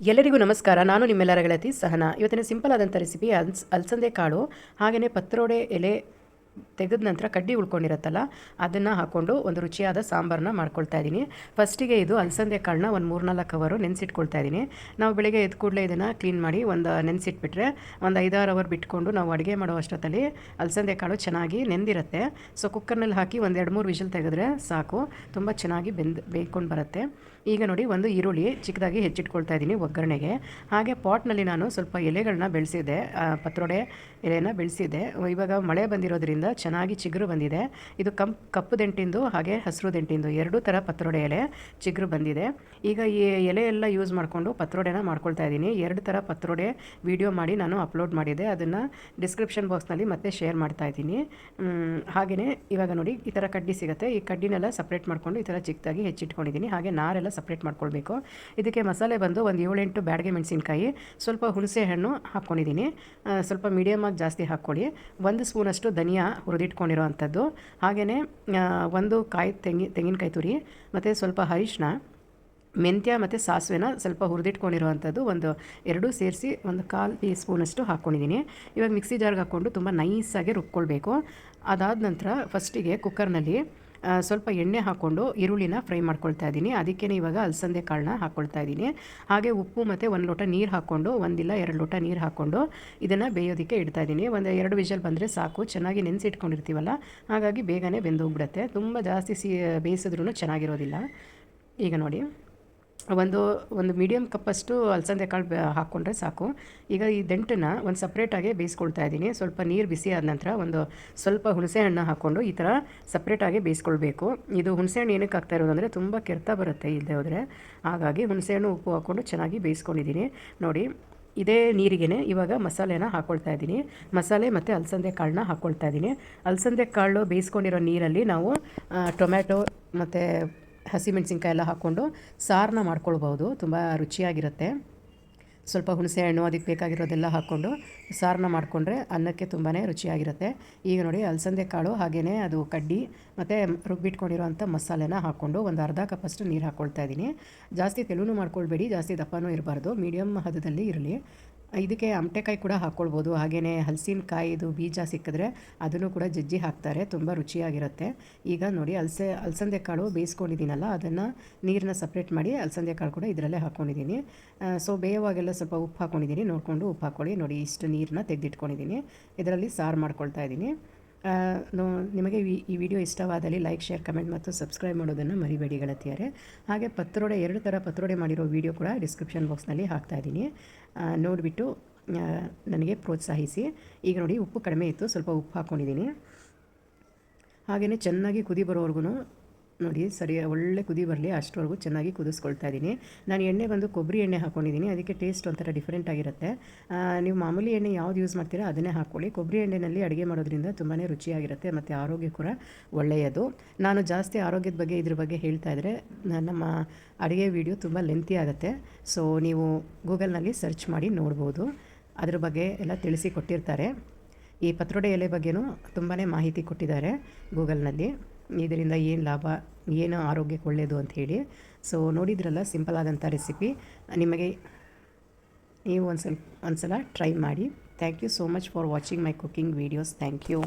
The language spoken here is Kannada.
ಎಲ್ಲರಿಗೂ ನಮಸ್ಕಾರ. ನಾನು ನಿಮ್ಮೆಲ್ಲರ ಗೆಳತಿ ಸಹನಾ. ಇವತ್ತಿನ ಸಿಂಪಲ್ ಆದಂಥ ರೆಸಿಪಿ ಅಲ್ಸ್ ಅಲ್ಸಂದೆ ಕಾಳು, ಹಾಗೆಯೇ ಪತ್ರೋಡೆ ಎಲೆ ತೆಗೆದ ನಂತರ ಕಡ್ಡಿ ಉಳ್ಕೊಂಡಿರತ್ತಲ್ಲ, ಅದನ್ನು ಹಾಕ್ಕೊಂಡು ಒಂದು ರುಚಿಯಾದ ಸಾಂಬಾರನ್ನ ಮಾಡ್ಕೊಳ್ತಾ ಇದ್ದೀನಿ. ಫಸ್ಟಿಗೆ ಇದು ಅಲಸಂದೆ ಕಾಳನ್ನ ಒಂದು ಮೂರ್ನಾಲ್ಕು ಅವರು ನೆನೆಸಿಟ್ಕೊಳ್ತಾ ಇದ್ದೀನಿ. ನಾವು ಬೆಳಗ್ಗೆ ಎದ್ದು ಕೂಡಲೇ ಇದನ್ನು ಕ್ಲೀನ್ ಮಾಡಿ ಒಂದು ನೆನೆಸಿಟ್ಬಿಟ್ರೆ ಒಂದು ಐದಾರು ಅವರ್ ಬಿಟ್ಕೊಂಡು ನಾವು ಅಡುಗೆ ಮಾಡೋ ಅಷ್ಟೊತ್ತಲ್ಲಿ ಅಲಸಂದೆ ಕಾಳು ಚೆನ್ನಾಗಿ ನೆಂದಿರುತ್ತೆ. ಸೊ, ಕುಕ್ಕರ್ನಲ್ಲಿ ಹಾಕಿ ಒಂದು ಎರಡು, ಮೂರು ವಿಷಲ್ ತೆಗೆದ್ರೆ ಸಾಕು. ತುಂಬ ಚೆನ್ನಾಗಿ ಬೆಂದು, ಬೇಯ್ಕೊಂಡು ಬರುತ್ತೆ. ಈಗ ನೋಡಿ ಒಂದು ಈರುಳ್ಳಿ ಚಿಕ್ಕದಾಗಿ ಹೆಚ್ಚಿಟ್ಕೊಳ್ತಾ ಇದ್ದೀನಿ ಒಗ್ಗರಣೆಗೆ. ಹಾಗೆ ಪಾಟ್ನಲ್ಲಿ ನಾನು ಸ್ವಲ್ಪ ಎಲೆಗಳನ್ನ ಬೆಳೆಸಿದ್ದೆ ಪತ್ರೊಡೆ ಎಲೆನ ಬೆಳೆಸಿದ್ದೆ. ಇವಾಗ ಮಳೆ ಬಂದಿರೋದ್ರಿಂದ ಚೆನ್ನಾಗಿ ಚಿಗುರು ಬಂದಿದೆ. ಇದು ಕಂಪ್ ಕಪ್ಪು ದಂಟಿಂದು ಹಾಗೆ ಹಸಿರು ದಂಟಿಂದು ಎರಡೂ ಥರ ಪತ್ರೊಡೆ ಎಲೆ ಚಿಗುರು ಬಂದಿದೆ. ಈಗ ಈ ಎಲೆ ಎಲ್ಲ ಯೂಸ್ ಮಾಡಿಕೊಂಡು ಪತ್ರೊಡೆನ ಮಾಡ್ಕೊಳ್ತಾ ಇದ್ದೀನಿ. ಎರಡು ಥರ ಪತ್ರೊಡೆ ವಿಡಿಯೋ ಮಾಡಿ ನಾನು ಅಪ್ಲೋಡ್ ಮಾಡಿದೆ. ಅದನ್ನು ಡಿಸ್ಕ್ರಿಪ್ಷನ್ ಬಾಕ್ಸ್ನಲ್ಲಿ ಮತ್ತೆ ಶೇರ್ ಮಾಡ್ತಾ ಇದ್ದೀನಿ. ಹಾಗೆಯೇ ಇವಾಗ ನೋಡಿ, ಈ ಥರ ಕಡ್ಡಿ ಸಿಗುತ್ತೆ. ಈ ಕಡ್ಡಿನೆಲ್ಲ ಸಪ್ರೇಟ್ ಮಾಡಿಕೊಂಡು ಈ ಥರ ಚಿಕ್ಕದಾಗಿ ಹೆಚ್ಚಿಟ್ಕೊಂಡಿದ್ದೀನಿ. ಹಾಗೆ ನಾರೆಲ್ಲ ಸಪ್ರೇಟ್ ಮಾಡ್ಕೊಳ್ಬೇಕು. ಇದಕ್ಕೆ ಮಸಾಲೆ ಬಂದು ಒಂದು ಏಳೆಂಟು ಬ್ಯಾಡಗೆ ಮೆಣಸಿನ್ಕಾಯಿ, ಸ್ವಲ್ಪ ಹುಣಸೆ ಹಣ್ಣು ಹಾಕ್ಕೊಂಡಿದ್ದೀನಿ ಸ್ವಲ್ಪ ಮೀಡಿಯಮಾಗಿ ಜಾಸ್ತಿ ಹಾಕ್ಕೊಳ್ಳಿ. ಒಂದು ಸ್ಪೂನಷ್ಟು ಧನಿಯಾ ಹುರಿದಿಟ್ಕೊಂಡಿರೋ ಅಂಥದ್ದು ಹಾಗೆಯೇ ಒಂದು ಕಾಯಿ ತೆಂಗಿ, ತೆಂಗಿನಕಾಯಿ ತುರಿ, ಮತ್ತು ಸ್ವಲ್ಪ ಅರಿಶಿನ ಮೆಂತ್ಯ ಮತ್ತು ಸಾಸಿವೆನ ಸ್ವಲ್ಪ ಹುರಿದಿಟ್ಕೊಂಡಿರುವಂಥದ್ದು. ಒಂದು ಎರಡೂ ಸೇರಿಸಿ ಒಂದು ಕಾಲು ಟೀ ಸ್ಪೂನಷ್ಟು ಹಾಕ್ಕೊಂಡಿದ್ದೀನಿ. ಇವಾಗ ಮಿಕ್ಸಿ ಜಾರ್ಗೆ ಹಾಕ್ಕೊಂಡು ತುಂಬ ನೈಸಾಗಿ ರುಬ್ಕೊಳ್ಬೇಕು. ಅದಾದ ನಂತರ ಫಸ್ಟಿಗೆ ಕುಕ್ಕರ್ನಲ್ಲಿ ಸ್ವಲ್ಪ ಎಣ್ಣೆ ಹಾಕ್ಕೊಂಡು ಈರುಳ್ಳಿನ ಫ್ರೈ ಮಾಡ್ಕೊಳ್ತಾ ಇದ್ದೀನಿ. ಅದಕ್ಕೇ ಇವಾಗ ಅಲಸಂದೆ ಕಾಳನ್ನ ಹಾಕ್ಕೊಳ್ತಾ ಇದ್ದೀನಿ. ಹಾಗೆ ಉಪ್ಪು ಮತ್ತು ಒಂದು ಲೋಟ ನೀರು ಹಾಕ್ಕೊಂಡು ಒಂದಿಲ್ಲ ಎರಡು ಲೋಟ ನೀರು ಹಾಕ್ಕೊಂಡು ಇದನ್ನು ಬೇಯೋದಕ್ಕೆ ಇಡ್ತಾ ಇದ್ದೀನಿ. ಒಂದು ಎರಡು ವಿಷಲ್ ಬಂದರೆ ಸಾಕು. ಚೆನ್ನಾಗಿ ನೆನೆಸಿಟ್ಕೊಂಡಿರ್ತೀವಲ್ಲ, ಹಾಗಾಗಿ ಬೇಗನೆ ಬೆಂದೋಗ್ಬಿಡುತ್ತೆ. ತುಂಬ ಜಾಸ್ತಿ ಸಿ ಬೇಯಿಸಿದ್ರೂ ಚೆನ್ನಾಗಿರೋದಿಲ್ಲ. ಈಗ ನೋಡಿ. ಒಂದು ಒಂದು ಮೀಡಿಯಮ್ ಕಪ್ಪಷ್ಟು ಅಲಸಂದೆ ಕಾಳು ಹಾಕ್ಕೊಂಡ್ರೆ ಸಾಕು. ಈಗ ಈ ದಂಟನ್ನು ಒಂದು ಸಪ್ರೇಟಾಗಿ ಬೇಯಿಸ್ಕೊಳ್ತಾ ಇದ್ದೀನಿ. ಸ್ವಲ್ಪ ನೀರು ಬಿಸಿ ಆದ ನಂತರ ಒಂದು ಸ್ವಲ್ಪ ಹುಣಸೆ ಹಣ್ಣು ಹಾಕ್ಕೊಂಡು ಈ ಥರ ಸಪ್ರೇಟಾಗಿ ಬೇಯಿಸ್ಕೊಳ್ಬೇಕು. ಇದು ಹುಣಸೆ ಹಣ್ಣು ಏನಕ್ಕೆ ಆಗ್ತಾ ಇರೋದು ಅಂದರೆ ತುಂಬ ಕೆರ್ತಾ ಬರುತ್ತೆ ಇಲ್ಲದೆ ಹೋದರೆ. ಹಾಗಾಗಿ ಹುಣಸೆಹಣ್ಣು ಉಪ್ಪು ಹಾಕ್ಕೊಂಡು ಚೆನ್ನಾಗಿ ಬೇಯಿಸ್ಕೊಂಡಿದ್ದೀನಿ. ನೋಡಿ, ಇದೇ ನೀರಿಗೆ ಇವಾಗ ಮಸಾಲೆನ ಹಾಕ್ಕೊಳ್ತಾ ಇದ್ದೀನಿ. ಮಸಾಲೆ ಮತ್ತು ಅಲಸಂದೆ ಕಾಳನ್ನ ಹಾಕ್ಕೊಳ್ತಾ ಇದ್ದೀನಿ. ಅಲಸಂದೆ ಕಾಳು ಬೇಯಿಸ್ಕೊಂಡಿರೋ ನೀರಲ್ಲಿ ನಾವು ಟೊಮ್ಯಾಟೊ ಮತ್ತು ಹಸಿಮೆಣ್ಸಿನ್ಕಾಯಿ ಎಲ್ಲ ಹಾಕ್ಕೊಂಡು ಸಾರನ್ನ ಮಾಡ್ಕೊಳ್ಬೋದು. ತುಂಬ ರುಚಿಯಾಗಿರುತ್ತೆ. ಸ್ವಲ್ಪ ಹುಣಸೆ ಹಣ್ಣು ಅದಕ್ಕೆ ಬೇಕಾಗಿರೋದೆಲ್ಲ ಹಾಕ್ಕೊಂಡು ಸಾರನ್ನ ಮಾಡಿಕೊಂಡ್ರೆ ಅನ್ನಕ್ಕೆ ತುಂಬಾ ರುಚಿಯಾಗಿರುತ್ತೆ. ಈಗ ನೋಡಿ ಅಲಸಂದೆ ಕಾಳು ಹಾಗೆಯೇ ಅದು ಕಡ್ಡಿ ಮತ್ತು ರುಬ್ಬಿಟ್ಕೊಂಡಿರೋಂಥ ಮಸಾಲೆನ ಹಾಕ್ಕೊಂಡು ಒಂದು ಅರ್ಧ ಕಪ್ಪಷ್ಟು ನೀರು ಹಾಕ್ಕೊಳ್ತಾ ಇದ್ದೀನಿ. ಜಾಸ್ತಿ ತೆಳುನು ಮಾಡ್ಕೊಳ್ಬೇಡಿ, ಜಾಸ್ತಿ ದಪ್ಪನೂ ಇರಬಾರ್ದು. ಮೀಡಿಯಮ್ ಹದದಲ್ಲಿ ಇರಲಿ. ಇದಕ್ಕೆ ಅಮಟೆಕಾಯಿ ಕೂಡ ಹಾಕ್ಕೊಳ್ಬೋದು ಹಾಗೆಯೇ ಹಲಸಿನಕಾಯಿದು ಬೀಜ ಸಿಕ್ಕಿದ್ರೆ ಅದನ್ನು ಕೂಡ ಜಜ್ಜಿ ಹಾಕ್ತಾರೆ. ತುಂಬ ರುಚಿಯಾಗಿರುತ್ತೆ. ಈಗ ನೋಡಿ ಅಲಸೆ ಅಲಸಂದೆ ಕಾಳು ಬೇಯಿಸ್ಕೊಂಡಿದ್ದೀನಲ್ಲ, ಅದನ್ನು ನೀರನ್ನ ಸಪ್ರೇಟ್ ಮಾಡಿ ಅಲಸಂದೆ ಕಾಳು ಕೂಡ ಇದರಲ್ಲೇ ಹಾಕ್ಕೊಂಡಿದ್ದೀನಿ ಸೊ ಬೇಯವಾಗೆಲ್ಲ ಸ್ವಲ್ಪ ಉಪ್ಪು ಹಾಕ್ಕೊಂಡಿದ್ದೀನಿ ನೋಡಿಕೊಂಡು ಉಪ್ಪು ಹಾಕ್ಕೊಳ್ಳಿ ನೋಡಿ ಇಷ್ಟು ನೀರನ್ನ ತೆಗೆದಿಟ್ಕೊಂಡಿದ್ದೀನಿ. ಇದರಲ್ಲಿ ಸಾರು ಮಾಡ್ಕೊಳ್ತಾ ಇದ್ದೀನಿ. ನಿಮಗೆ ಈ ವಿಡಿಯೋ ಇಷ್ಟವಾದಲ್ಲಿ ಲೈಕ್, ಶೇರ್, ಕಮೆಂಟ್ ಮತ್ತು ಸಬ್ಸ್ಕ್ರೈಬ್ ಮಾಡೋದನ್ನು ಮರಿಬೇಡಿ ಗೆಳತಿಯರೆ. ಹಾಗೆ ಪತ್ರೊಡೆ, ಎರಡು ಥರ ಪತ್ರೊಡೆ ಮಾಡಿರೋ ವಿಡಿಯೋ ಕೂಡ ಡಿಸ್ಕ್ರಿಪ್ಷನ್ ಬಾಕ್ಸ್ನಲ್ಲಿ ಹಾಕ್ತಾಯಿದ್ದೀನಿ ನೋಡಿಬಿಟ್ಟು ನನಗೆ ಪ್ರೋತ್ಸಾಹಿಸಿ. ಈಗ ನೋಡಿ, ಉಪ್ಪು ಕಡಿಮೆ ಇತ್ತು, ಸ್ವಲ್ಪ ಉಪ್ಪು ಹಾಕ್ಕೊಂಡಿದ್ದೀನಿ ಹಾಗೆಯೇ ಚೆನ್ನಾಗಿ ಕುದಿ ಬರೋವರೆಗೂ ನೋಡಿ ಸರಿ ಒಳ್ಳೆ ಕುದಿ ಬರಲಿ ಅಷ್ಟರವರೆಗೂ ಚೆನ್ನಾಗಿ ಕುದಿಸ್ಕೊಳ್ತಾ ಇದ್ದೀನಿ. ನಾನು ಎಣ್ಣೆ ಬಂದು ಕೊಬ್ಬರಿ ಎಣ್ಣೆ ಹಾಕ್ಕೊಂಡಿದ್ದೀನಿ ಅದಕ್ಕೆ ಟೇಸ್ಟ್ ಒಂಥರ ಡಿಫ್ರೆಂಟ್ ಆಗಿರುತ್ತೆ. ನೀವು ಮಾಮೂಲಿ ಎಣ್ಣೆ ಯಾವ್ದು ಯೂಸ್ ಮಾಡ್ತೀರಾ, ಅದನ್ನೇ ಹಾಕ್ಕೊಳ್ಳಿ ಕೊಬ್ಬರಿ ಎಣ್ಣೆಯಲ್ಲಿ ಅಡುಗೆ ಮಾಡೋದ್ರಿಂದ ತುಂಬಾ ರುಚಿಯಾಗಿರುತ್ತೆ, ಮತ್ತು ಆರೋಗ್ಯ ಕೂಡ ಒಳ್ಳೆಯದು. ನಾನು ಜಾಸ್ತಿ ಆರೋಗ್ಯದ ಬಗ್ಗೆ, ಇದ್ರ ಬಗ್ಗೆ ಹೇಳ್ತಾ ಇದ್ದರೆ ನಮ್ಮ ಅಡುಗೆ ವಿಡಿಯೋ ತುಂಬ ಲೆಂತಿ ಆಗುತ್ತೆ. ಸೊ ನೀವು ಗೂಗಲ್ನಲ್ಲಿ ಸರ್ಚ್ ಮಾಡಿ ನೋಡ್ಬೋದು. ಅದ್ರ ಬಗ್ಗೆ ಎಲ್ಲ ತಿಳಿಸಿ ಕೊಟ್ಟಿರ್ತಾರೆ. ಈ ಪತ್ರೊಡೆ ಎಲೆ ಬಗ್ಗೆನೂ ತುಂಬಾ ಮಾಹಿತಿ ಕೊಟ್ಟಿದ್ದಾರೆ ಗೂಗಲ್ನಲ್ಲಿ. ಇದರಿಂದ ಏನು ಲಾಭ, ಏನು ಆರೋಗ್ಯಕ್ಕೆ ಒಳ್ಳೆಯದು ಅಂತ ಹೇಳಿ. ಸೊ ನೋಡಿದ್ರಲ್ಲ ಸಿಂಪಲ್ ಆದಂಥ ರೆಸಿಪಿ ನಿಮಗೆ ನೀವು ಒಂದು ಸ್ವಲ್ಪ ಒಂದು ಸಲ ಟ್ರೈ ಮಾಡಿ. Thank you so much for watching my cooking videos thank you